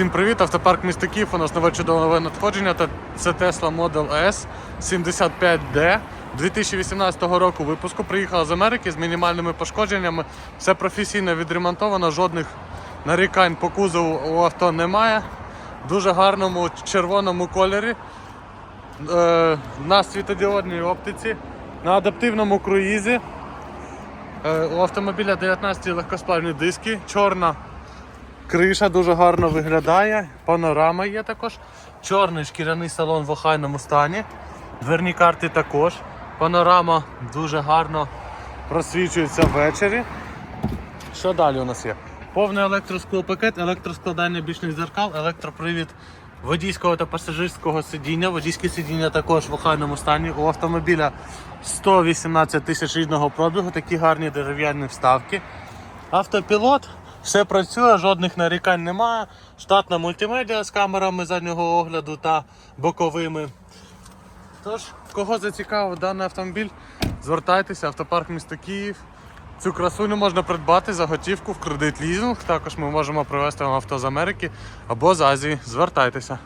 Всім привіт! Автопарк міста Київ. У нас нове чудове надходження. Та це Tesla Model S 75D 2018 року випуску. Приїхала з Америки з мінімальними пошкодженнями. Все професійно відремонтовано, жодних нарікань по кузову у авто немає. В дуже гарному червоному кольорі. Е, на світодіодній оптиці, на адаптивному круїзі. Е, у автомобіля 19 легкосплавні диски, чорна Криша дуже гарно виглядає, панорама є також. Чорний шкіряний салон в охайному стані. Дверні карти також. Панорама дуже гарно просвічується ввечері. Що далі у нас є? Повний електросклопакет, електроскладання бічних зеркал, електропривід водійського та пасажирського сидіння. Водійське сидіння також в охайному стані. У автомобіля 118 тисяч рідного пробігу, такі гарні дерев'яні вставки. Автопілот, все працює, жодних нарікань немає. Штатна мультимедіа з камерами заднього огляду та боковими. Тож, кого зацікавив даний автомобіль, звертайтеся, автопарк міста Київ. Цю красуню можна придбати за готівку в кредит лізинг. Також ми можемо привезти вам авто з Америки або з Азії. Звертайтеся.